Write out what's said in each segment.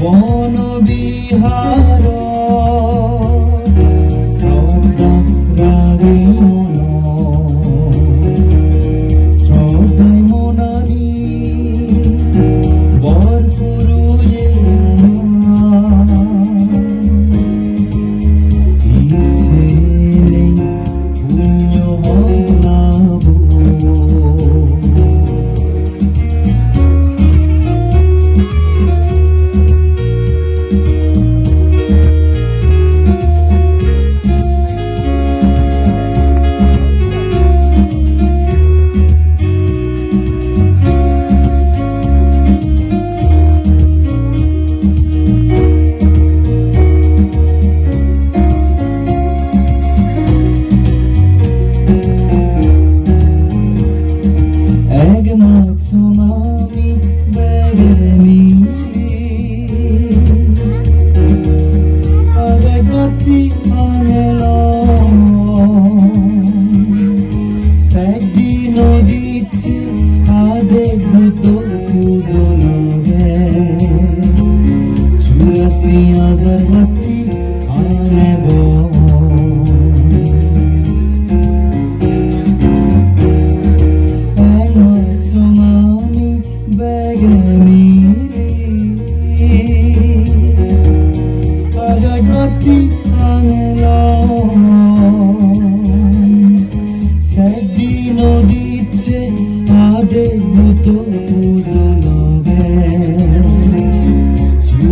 বনবিহার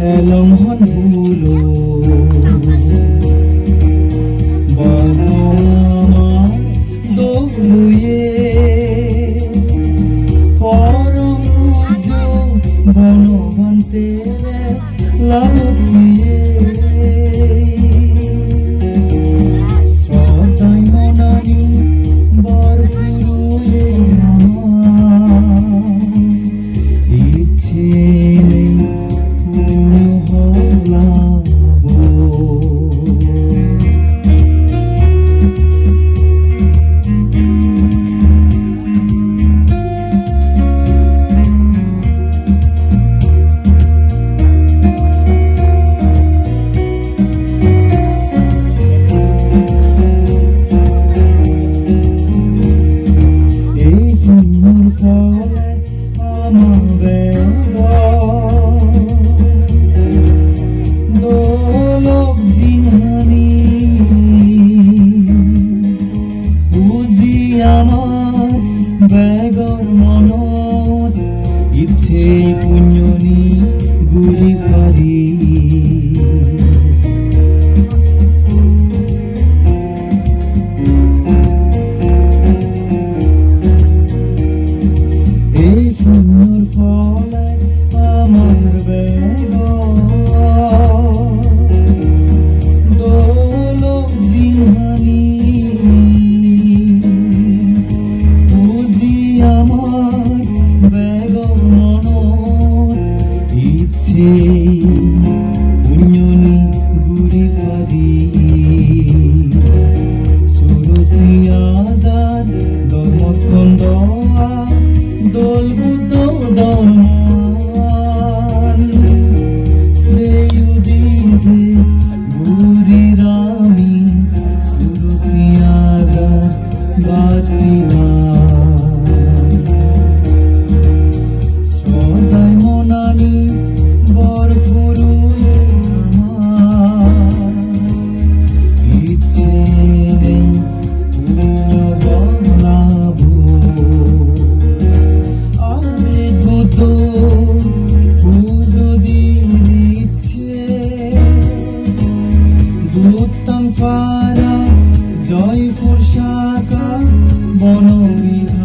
লঙ্ঘনগুলো দোলুয়ে। পরম বনবন্তে লাভ See. you bonhomie